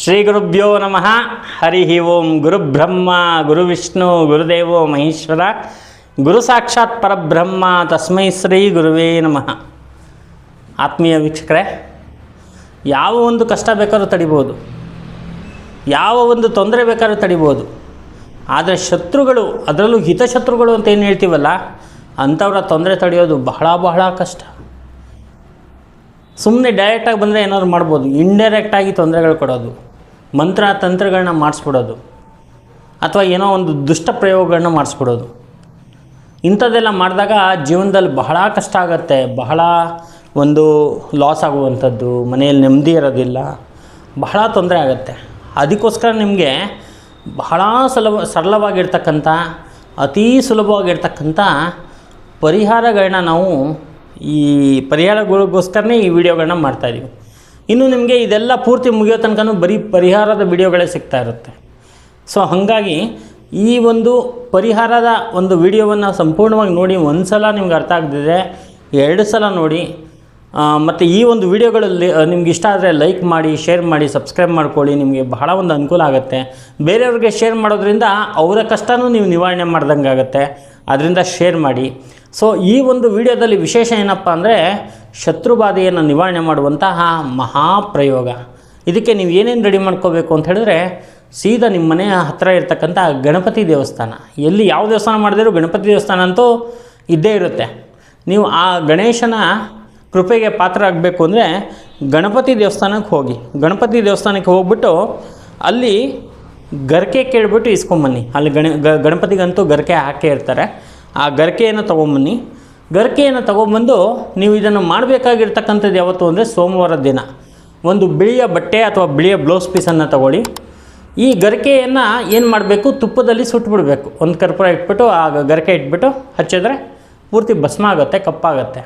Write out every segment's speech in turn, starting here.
ಶ್ರೀ ಗುರುಭ್ಯೋ ನಮಃ. ಹರಿ ಓಂ ಗುರುಬ್ರಹ್ಮ ಗುರುವಿಷ್ಣು ಗುರುದೇವೋ ಮಹೇಶ್ವರ. ಗುರು ಸಾಕ್ಷಾತ್ ಪರಬ್ರಹ್ಮ, ತಸ್ಮೈ ಶ್ರೀ ಗುರುವೇ ನಮಃ. ಆತ್ಮೀಯ ವೀಕ್ಷಕರೇ, ಯಾವ ಒಂದು ಕಷ್ಟ ಬೇಕಾದ್ರೂ ತಡಿಬೋದು. ಯಾವ ಒಂದು ತೊಂದರೆ ಬೇಕಾದ್ರೂ ತಡಿಬೋದು. ಆದರೆ ಶತ್ರುಗಳು, ಅದರಲ್ಲೂ ಹಿತಶತ್ರುಗಳು ಅಂತ ಏನು ಹೇಳ್ತೀವಲ್ಲ, ಅಂಥವ್ರ ತೊಂದರೆ ತಡೆಯೋದು ಬಹಳ ಬಹಳ ಕಷ್ಟ. ಸುಮ್ಮನೆ ಡೈರೆಕ್ಟಾಗಿ ಬಂದರೆ ಏನಾದ್ರು ಮಾಡ್ಬೋದು ಇಂಡೈರೆಕ್ಟಾಗಿ ತೊಂದರೆಗಳು ಕೊಡೋದು. ಮಂತ್ರ ತಂತ್ರಗಳನ್ನ ಮಾಡಿಸ್ಬಿಡೋದು. ಅಥವಾ ಏನೋ ಒಂದು ದುಷ್ಟ ಪ್ರಯೋಗಗಳನ್ನ ಮಾಡಿಸ್ಬಿಡೋದು. ಇಂಥದ್ದೆಲ್ಲ ಮಾಡಿದಾಗ ಜೀವನದಲ್ಲಿ ಬಹಳ ಕಷ್ಟ ಆಗುತ್ತೆ. ಬಹಳ ಒಂದು ಲಾಸ್ ಆಗುವಂಥದ್ದು, ಮನೆಯಲ್ಲಿ ನೆಮ್ಮದಿ ಇರೋದಿಲ್ಲ. ಬಹಳ ತೊಂದರೆ ಆಗುತ್ತೆ. ಅದಕ್ಕೋಸ್ಕರ ನಿಮಗೆ ಬಹಳ ಸುಲಭ, ಸರಳವಾಗಿರ್ತಕ್ಕಂಥ, ಅತೀ ಸುಲಭವಾಗಿರ್ತಕ್ಕಂಥ ಪರಿಹಾರಗಳನ್ನ ನಾವು ಈ ಪರಿಹಾರಗಳಿಗೋಸ್ಕರನೇ ಈ ವಿಡಿಯೋಗಳನ್ನ ಮಾಡ್ತಾಯಿದ್ದೀವಿ ಇನ್ನು ನಿಮಗೆ ಇದೆಲ್ಲ ಪೂರ್ತಿ ಮುಗಿಯೋ ತನಕನೂ ಬರೀ ಪರಿಹಾರದ ವಿಡಿಯೋಗಳೇ ಸಿಗ್ತಾ ಇರುತ್ತೆ. ಸೊ ಹಾಗಾಗಿ ಈ ಒಂದು ಪರಿಹಾರದ ಒಂದು ವಿಡಿಯೋವನ್ನು ಸಂಪೂರ್ಣವಾಗಿ ನೋಡಿ ಒಂದು ಸಲ ನಿಮ್ಗೆ ಅರ್ಥ ಆಗದಿದ್ರೆ ಎರಡು ಸಲ ನೋಡಿ ಮತ್ತು ಈ ಒಂದು ವಿಡಿಯೋಗಳಲ್ಲಿ ನಿಮ್ಗೆ ಇಷ್ಟ ಆದರೆ ಲೈಕ್ ಮಾಡಿ ಶೇರ್ ಮಾಡಿ ಸಬ್ಸ್ಕ್ರೈಬ್ ಮಾಡ್ಕೊಳ್ಳಿ, ನಿಮಗೆ ಬಹಳ ಒಂದು ಅನುಕೂಲ ಆಗುತ್ತೆ. ಬೇರೆಯವ್ರಿಗೆ ಶೇರ್ ಮಾಡೋದ್ರಿಂದ ಅವರ ಕಷ್ಟನೂ ನೀವು ನಿವಾರಣೆ ಮಾಡ್ದಂಗೆ ಆಗುತ್ತೆ ಅದರಿಂದ ಶೇರ್ ಮಾಡಿ. ಸೊ ಈ ಒಂದು ವಿಡಿಯೋದಲ್ಲಿ ವಿಶೇಷ ಏನಪ್ಪ ಅಂದರೆ ಶತ್ರುಬಾಧೆಯನ್ನು ನಿವಾರಣೆ ಮಾಡುವಂತಹ ಮಹಾಪ್ರಯೋಗ. ಇದಕ್ಕೆ ನೀವು ಏನೇನು ರೆಡಿ ಮಾಡ್ಕೋಬೇಕು ಅಂತ ಹೇಳಿದ್ರೆ, ಸೀದಾ ನಿಮ್ಮ ಮನೆಯ ಹತ್ತಿರ ಇರತಕ್ಕಂಥ ಗಣಪತಿ ದೇವಸ್ಥಾನ. ಎಲ್ಲಿ ಯಾವ ದೇವಸ್ಥಾನ ಮಾಡಿದರೂ ಗಣಪತಿ ದೇವಸ್ಥಾನ ಅಂತೂ ಇದ್ದೇ ಇರುತ್ತೆ. ನೀವು ಆ ಗಣೇಶನ ಕೃಪೆಗೆ ಪಾತ್ರ ಆಗಬೇಕು ಅಂದರೆ ಗಣಪತಿ ದೇವಸ್ಥಾನಕ್ಕೆ ಹೋಗಿ. ಗಣಪತಿ ದೇವಸ್ಥಾನಕ್ಕೆ ಹೋಗ್ಬಿಟ್ಟು ಅಲ್ಲಿ ಗರ್ಕೆ ಕೇಳಿಬಿಟ್ಟು ಇಸ್ಕೊಂಬನ್ನಿ. ಅಲ್ಲಿ ಗಣ ಗಣಪತಿಗಂತೂ ಗರ್ಕೆ ಹಾಕೇ ಇರ್ತಾರೆ. ಆ ಗರ್ಕೆಯನ್ನು ತೊಗೊಂಬನ್ನಿ. ಗರ್ಕೆಯನ್ನು ತಗೊಂಬಂದು ನೀವು ಇದನ್ನು ಮಾಡಬೇಕಾಗಿರ್ತಕ್ಕಂಥದ್ದು ಯಾವತ್ತು ಅಂದರೆ ಸೋಮವಾರ ದಿನ. ಒಂದು ಬಿಳಿಯ ಬಟ್ಟೆ ಅಥವಾ ಬಿಳಿಯ ಬ್ಲೌಸ್ ಪೀಸನ್ನು ತಗೊಳ್ಳಿ. ಈ ಗರಿಕೆಯನ್ನು ಏನು ಮಾಡಬೇಕು? ತುಪ್ಪದಲ್ಲಿ ಸುಟ್ಬಿಡಬೇಕು. ಒಂದು ಕರ್ಪೂರ ಇಟ್ಬಿಟ್ಟು, ಆ ಗರಿಕೆ ಇಟ್ಬಿಟ್ಟು ಹಚ್ಚಿದ್ರೆ ಪೂರ್ತಿ ಭಸ್ಮ ಆಗುತ್ತೆ, ಕಪ್ಪಾಗತ್ತೆ.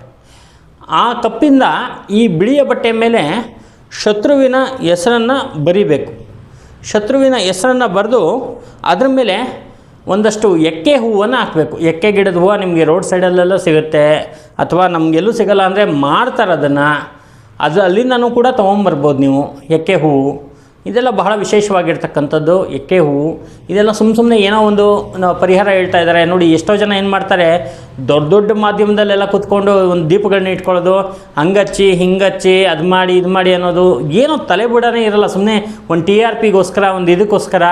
ಆ ಕಪ್ಪಿಂದ ಈ ಬಿಳಿಯ ಬಟ್ಟೆ ಮೇಲೆ ಶತ್ರುವಿನ ಹೆಸರನ್ನು ಬರಿಬೇಕು. ಶತ್ರುವಿನ ಹೆಸರನ್ನು ಬರೆದು ಅದ್ರ ಮೇಲೆ ಒಂದಷ್ಟು ಎಕ್ಕೆ ಹೂವನ್ನು ಹಾಕಬೇಕು. ಎಕ್ಕೆ ಗಿಡದ ಹೂವು ನಿಮಗೆ ರೋಡ್ ಸೈಡಲ್ಲೆಲ್ಲ ಸಿಗುತ್ತೆ. ಅಥವಾ ನಮಗೆಲ್ಲೂ ಸಿಗಲ್ಲ ಅಂದರೆ ಮಾರ್ತಾರೆ ಅದನ್ನು ಅದು ಅಲ್ಲಿಂದನೂ ಕೂಡ ತೊಗೊಂಬರ್ಬೋದು ನೀವು ಎಕ್ಕೆ ಹೂವು. ಇದೆಲ್ಲ ಬಹಳ ವಿಶೇಷವಾಗಿರ್ತಕ್ಕಂಥದ್ದು ಎಕ್ಕೆ ಹೂವು. ಇದೆಲ್ಲ ಸುಮ್ಮ ಸುಮ್ಮನೆ ಏನೋ ಒಂದು ಪರಿಹಾರ ಹೇಳ್ತಾ ಇದ್ದಾರೆ ನೋಡಿ, ಎಷ್ಟೋ ಜನ ಏನು ಮಾಡ್ತಾರೆ, ದೊಡ್ಡ ದೊಡ್ಡ ಮಾಧ್ಯಮದಲ್ಲೆಲ್ಲ ಕೂತ್ಕೊಂಡು ಒಂದು ದೀಪಗಳನ್ನ ಇಟ್ಕೊಳ್ಳೋದು, ಹಂಗಚ್ಚಿ, ಹಿಂಗಚ್ಚಿ, ಅದು ಮಾಡಿ, ಇದು ಮಾಡಿ ಅನ್ನೋದು ಏನೋ ತಲೆ ಬಿಡೋನೇ ಇರಲ್ಲ. ಸುಮ್ಮನೆ ಒಂದು ಟಿ ಆರ್ ಪಿಗೋಸ್ಕರ, ಒಂದು ಇದಕ್ಕೋಸ್ಕರ,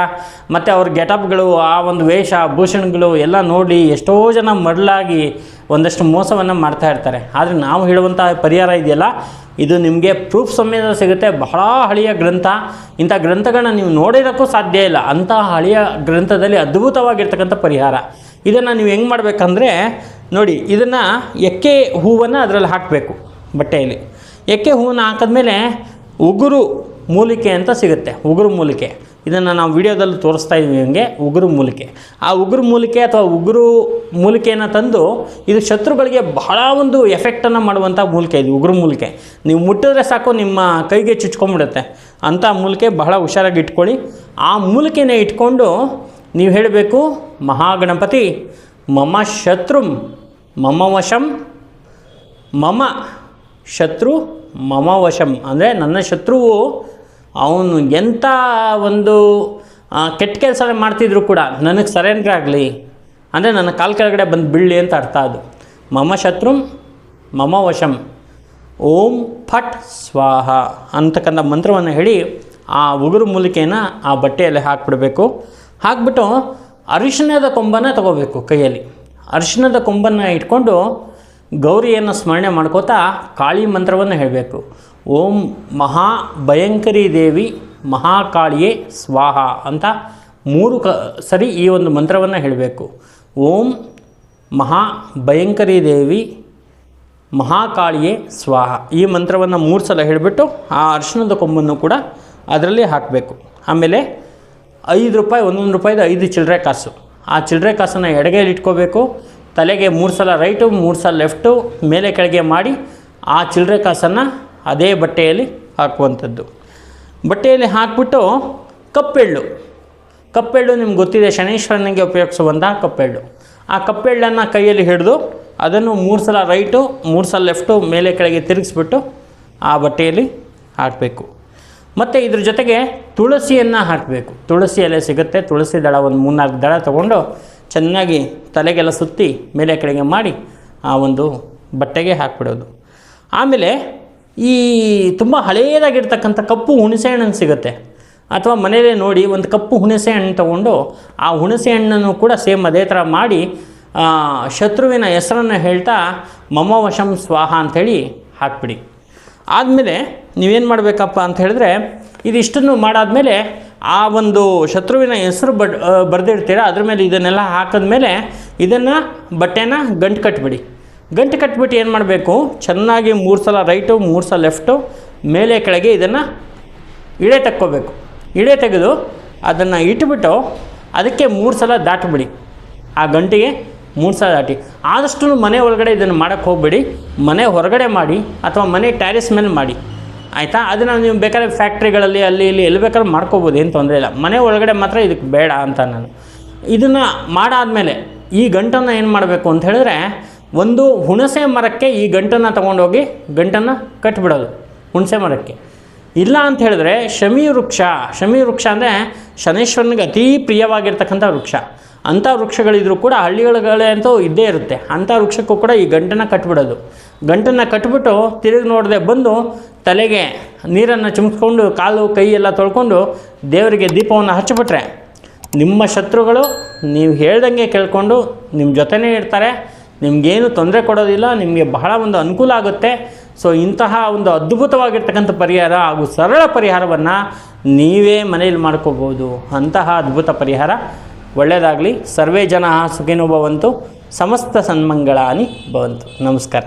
ಮತ್ತು ಅವ್ರ ಗೆಟಪ್ಗಳು, ಆ ಒಂದು ವೇಷ, ಭೂಷಣಗಳು ಎಲ್ಲ ನೋಡಿ ಎಷ್ಟೋ ಜನ ಮರಳಾಗಿ ಒಂದಷ್ಟು ಮೋಸವನ್ನು ಮಾಡ್ತಾ ಇರ್ತಾರೆ. ಆದರೆ ನಾವು ಹೇಳುವಂಥ ಪರಿಹಾರ ಇದೆಯಲ್ಲ? ಇದು ನಿಮಗೆ ಪ್ರೂಫ್ ಸಮೇತ ಸಿಗುತ್ತೆ. ಬಹಳ ಹಳೆಯ ಗ್ರಂಥ. ಇಂಥ ಗ್ರಂಥಗಳನ್ನ ನೀವು ನೋಡಿರೋಕ್ಕೂ ಸಾಧ್ಯ ಇಲ್ಲ. ಅಂತಹ ಹಳೆಯ ಗ್ರಂಥದಲ್ಲಿ ಅದ್ಭುತವಾಗಿರ್ತಕ್ಕಂಥ ಪರಿಹಾರ. ಇದನ್ನು ನೀವು ಹೆಂಗೆ ಮಾಡಬೇಕಂದ್ರೆ, ನೋಡಿ, ಇದನ್ನು ಎಕ್ಕೆ ಹೂವನ್ನು ಅದರಲ್ಲಿ ಹಾಕಬೇಕು ಬಟ್ಟೆಯಲ್ಲಿ. ಎಕ್ಕೆ ಹೂವನ್ನು ಹಾಕಿದ್ಮೇಲೆ ಉಗುರು ಮೂಲಿಕೆ ಅಂತ ಸಿಗುತ್ತೆ. ಉಗುರು ಮೂಲಿಕೆ. ಇದನ್ನು ನಾವು ವಿಡಿಯೋದಲ್ಲಿ ತೋರಿಸ್ತಾ ಇದ್ದೀವಿ ಹಂಗೆ. ಉಗುರು ಮೂಲಿಕೆ. ಆ ಉಗುರು ಮೂಲಿಕೆ ಅಥವಾ ಉಗುರು ಮೂಲಿಕೆಯನ್ನು ತಂದು ಇದು ಶತ್ರುಗಳಿಗೆ ಬಹಳ ಒಂದು ಎಫೆಕ್ಟನ್ನು ಮಾಡುವಂಥ ಮೂಲಿಕೆ ಇದು, ಉಗ್ರ ಮೂಲಿಕೆ. ನೀವು ಮುಟ್ಟಿದ್ರೆ ಸಾಕು, ನಿಮ್ಮ ಕೈಗೆ ಚುಚ್ಕೊಂಡ್ಬಿಡುತ್ತೆ. ಅಂಥ ಮೂಲಿಕೆ ಬಹಳ ಹುಷಾರಾಗಿ ಇಟ್ಕೊಳ್ಳಿ. ಆ ಮೂಲಿಕೆನೇ ಇಟ್ಕೊಂಡು ನೀವು ಹೇಳಬೇಕು, ಮಹಾಗಣಪತಿ, ಮಮ ಶತ್ರು, ಮಮ ವಶಂ, ಮಮ ಶತ್ರು, ಮಮ ವಶಂ. ಅಂದರೆ ನನ್ನ ಶತ್ರುವು ಅವನು ಎಂಥ ಒಂದು ಕೆಟ್ಟ ಕೆಲಸ ಮಾಡ್ತಿದ್ರು ಕೂಡ, ನನಗೆ ಸರೆಂಡ್ರ್ ಆಗಲಿ ಅಂದರೆ ನನ್ನ ಕಾಲು ಕೆಳಗಡೆ ಬಂದು ಬೀಳಲಿ ಅಂತ ಅರ್ಥ ಅದು. ಮಮ ಶತ್ರುಂ, ಮಮ ವಶಂ. ಓಂ ಫಟ್ ಸ್ವಾಹ ಅಂತಕ್ಕಂಥ ಮಂತ್ರವನ್ನು ಹೇಳಿ ಆ ಉಗುರು ಮೂಲಿಕೆಯನ್ನು ಆ ಬಟ್ಟೆಯಲ್ಲಿ ಹಾಕ್ಬಿಡಬೇಕು. ಹಾಕ್ಬಿಟ್ಟು ಅರಿಶಿಣದ ಕೊಂಬನ್ನು ತಗೋಬೇಕು ಕೈಯಲ್ಲಿ. ಅರಿಶಿಣದ ಕೊಂಬನ್ನು ಇಟ್ಕೊಂಡು ಗೌರಿಯನ್ನು ಸ್ಮರಣೆ ಮಾಡ್ಕೋತಾ ಕಾಳಿ ಮಂತ್ರವನ್ನು ಹೇಳಬೇಕು. ಓಂ ಮಹಾ ಭಯಂಕರಿ ದೇವಿ ಮಹಾಕಾಳಿಯೇ ಸ್ವಾಹ ಅಂತ ಮೂರು ಕ ಸರಿ ಈ ಒಂದು ಮಂತ್ರವನ್ನು ಹೇಳಬೇಕು. ಓಂ ಮಹಾ ಭಯಂಕರಿ ದೇವಿ ಮಹಾಕಾಳಿಯೇ ಸ್ವಾಹ. ಈ ಮಂತ್ರವನ್ನು ಮೂರು ಸಲ ಹೇಳಿಬಿಟ್ಟು ಆ ಅರ್ಶನದ ಕೊಂಬನ್ನು ಕೂಡ ಅದರಲ್ಲಿ ಹಾಕಬೇಕು. ಆಮೇಲೆ ಐದು ರೂಪಾಯಿ, ಒಂದೊಂದು ರೂಪಾಯಿದು ಐದು ಚಿಲ್ಲರೆ ಕಾಸು. ಆ ಚಿಲ್ಲರೆ ಕಾಸನ್ನು ಎಡಗೈಲಿ ಇಟ್ಕೋಬೇಕು. ತಲೆಗೆ ಮೂರು ಸಲ ರೈಟು, ಮೂರು ಸಲ ಲೆಫ್ಟು, ಮೇಲೆ ಕೆಳಗೆ ಮಾಡಿ ಆ ಚಿಲ್ಲರೆ ಕಾಸನ್ನು ಅದೇ ಬಟ್ಟೆಯಲ್ಲಿ ಹಾಕುವಂಥದ್ದು. ಬಟ್ಟೆಯಲ್ಲಿ ಹಾಕಿಬಿಟ್ಟು ಕಪ್ಪೆಳ್ಳು ಕಪ್ಪೆಳ್ಳು ನಿಮ್ಗೆ ಗೊತ್ತಿದೆ, ಶನೈಶ್ವರನಿಗೆ ಉಪಯೋಗಿಸುವಂತಹ ಕಪ್ಪೆಳ್ಳು. ಆ ಕಪ್ಪೆಳ್ಳನ್ನು ಕೈಯಲ್ಲಿ ಹಿಡಿದು ಅದನ್ನು ಮೂರು ಸಲ ರೈಟು, ಮೂರು ಸಲ ಲೆಫ್ಟು, ಮೇಲೆ ಕೆಳಗೆ ತಿರುಗಿಸ್ಬಿಟ್ಟು ಆ ಬಟ್ಟೆಯಲ್ಲಿ ಹಾಕಬೇಕು. ಮತ್ತು ಇದ್ರ ಜೊತೆಗೆ ತುಳಸಿಯನ್ನು ಹಾಕಬೇಕು. ತುಳಸಿ ಎಲೆ ಸಿಗುತ್ತೆ, ತುಳಸಿ ದಳ ಒಂದು ಮೂರ್ನಾಲ್ಕು ದಳ ತೊಗೊಂಡು ಚೆನ್ನಾಗಿ ತಲೆಗೆಲ್ಲ ಸುತ್ತಿ ಮೇಲೆ ಕೆಳಗೆ ಮಾಡಿ ಆ ಒಂದು ಬಟ್ಟೆಗೆ ಹಾಕ್ಬಿಡೋದು. ಆಮೇಲೆ ಈ ತುಂಬ ಹಳೆಯದಾಗಿರ್ತಕ್ಕಂಥ ಕಪ್ಪು ಹುಣಸೆ ಹಣ್ಣು ಸಿಗುತ್ತೆ. ಅಥವಾ ಮನೆಯಲ್ಲೇ ನೋಡಿ ಒಂದು ಕಪ್ಪು ಹುಣಸೆ ಹಣ್ಣು ತೊಗೊಂಡು ಆ ಹುಣಸೆ ಹಣ್ಣನ್ನು ಕೂಡ ಸೇಮ್ ಅದೇ ಥರ ಮಾಡಿ ಶತ್ರುವಿನ ಹೆಸರನ್ನು ಹೇಳ್ತಾ ಮಮ ವಶಂ ಸ್ವಾಹ ಅಂಥೇಳಿ ಹಾಕ್ಬಿಡಿ. ಆದಮೇಲೆ ನೀವೇನು ಮಾಡಬೇಕಪ್ಪ ಅಂತ ಹೇಳಿದ್ರೆ ಇದಿಷ್ಟನ್ನು ಮಾಡಾದಮೇಲೆ ಆ ಒಂದು ಶತ್ರುವಿನ ಹೆಸರು ಬಡ್ ಬರೆದಿರ್ತೀರ ಅದ್ರ ಮೇಲೆ ಇದನ್ನೆಲ್ಲ ಹಾಕಿದ್ಮೇಲೆ ಇದನ್ನು ಬಟ್ಟೆನ ಗಂಟು ಕಟ್ಬಿಡಿ. ಗಂಟು ಕಟ್ಬಿಟ್ಟು ಏನು ಮಾಡಬೇಕು? ಚೆನ್ನಾಗಿ ಮೂರು ಸಲ ರೈಟು, ಮೂರು ಸಲ ಲೆಫ್ಟು, ಮೇಲೆ ಕೆಳಗೆ ಇದನ್ನು ಇಳೆ ತಕ್ಕೋಬೇಕು. ಇಳೆ ತೆಗೆದು ಅದನ್ನು ಇಟ್ಬಿಟ್ಟು ಅದಕ್ಕೆ ಮೂರು ಸಲ ದಾಟಿಬಿಡಿ. ಆ ಗಂಟಿಗೆ ಮೂರು ಸಲ ದಾಟಿ. ಆದಷ್ಟು ಮನೆ ಒಳಗಡೆ ಇದನ್ನು ಮಾಡೋಕ್ಕೆ ಹೋಗಬೇಡಿ. ಮನೆ ಹೊರಗಡೆ ಮಾಡಿ ಅಥವಾ ಮನೆ ಟ್ಯಾರಿಸ್ ಮೇಲೆ ಮಾಡಿ. ಆಯಿತಾ? ಅದನ್ನು ನೀವು ಬೇಕಾದ್ರೆ ಫ್ಯಾಕ್ಟ್ರಿಗಳಲ್ಲಿ ಅಲ್ಲಿ ಇಲ್ಲಿ ಎಲ್ಲಿ ಬೇಕಾದ್ರೂ ಮಾಡ್ಕೋಬೋದು, ಏನು ತೊಂದರೆ ಇಲ್ಲ. ಮನೆ ಒಳಗಡೆ ಮಾತ್ರ ಇದಕ್ಕೆ ಬೇಡ ಅಂತ ನಾನು. ಇದನ್ನು ಮಾಡಾದಮೇಲೆ ಈ ಗಂಟನ್ನು ಏನು ಮಾಡಬೇಕು ಅಂತ ಹೇಳಿದ್ರೆ, ಒಂದು ಹುಣಸೆ ಮರಕ್ಕೆ ಈ ಗಂಟನ್ನು ತೊಗೊಂಡೋಗಿ ಗಂಟನ್ನು ಕಟ್ಬಿಡೋದು. ಹುಣಸೆ ಮರಕ್ಕೆ. ಇಲ್ಲ ಅಂತ ಹೇಳಿದ್ರೆ ಶಮಿ ವೃಕ್ಷ ಶಮಿ ವೃಕ್ಷ ಅಂದರೆ ಶನೇಶ್ವರನಿಗೆ ಅತೀ ಪ್ರಿಯವಾಗಿರ್ತಕ್ಕಂಥ ವೃಕ್ಷ. ಅಂಥ ವೃಕ್ಷಗಳಿದ್ರೂ ಕೂಡ ಹಳ್ಳಿಗಳೇ ಅಂತೂ ಇದ್ದೇ ಇರುತ್ತೆ. ಅಂಥ ವೃಕ್ಷಕ್ಕೂ ಕೂಡ ಈ ಗಂಟನ್ನು ಕಟ್ಬಿಡೋದು. ಗಂಟನ್ನು ಕಟ್ಬಿಟ್ಟು ತಿರುಗಿ ನೋಡದೆ ಬಂದು ತಲೆಗೆ ನೀರನ್ನು ಚುಮಿಸ್ಕೊಂಡು ಕಾಲು ಕೈ ಎಲ್ಲ ತೊಳ್ಕೊಂಡು ದೇವರಿಗೆ ದೀಪವನ್ನು ಹಚ್ಚಿಬಿಟ್ರೆ ನಿಮ್ಮ ಶತ್ರುಗಳು ನೀವು ಹೇಳ್ದಂಗೆ ಕೇಳ್ಕೊಂಡು ನಿಮ್ಮ ಜೊತೆನೇ ಇರ್ತಾರೆ. ನಿಮಗೇನು ತೊಂದರೆ ಕೊಡೋದಿಲ್ಲ, ನಿಮಗೆ ಬಹಳ ಒಂದು ಅನುಕೂಲ ಆಗುತ್ತೆ. ಸೊ ಇಂತಹ ಒಂದು ಅದ್ಭುತವಾಗಿರ್ತಕ್ಕಂಥ ಪರಿಹಾರ ಹಾಗೂ ಸರಳ ಪರಿಹಾರವನ್ನು ನೀವೇ ಮನೆಯಲ್ಲಿ ಮಾಡ್ಕೋಬೋದು ಅಂತಹ ಅದ್ಭುತ ಪರಿಹಾರ. ಒಳ್ಳೆಯದಾಗಲಿ ಸರ್ವೇ ಜನ ಸುಖಿನೋ ಭವಂತು ಸಮಸ್ತ ಸನ್ಮಂಗಳಾನಿ ಭವಂತು. ನಮಸ್ಕಾರ.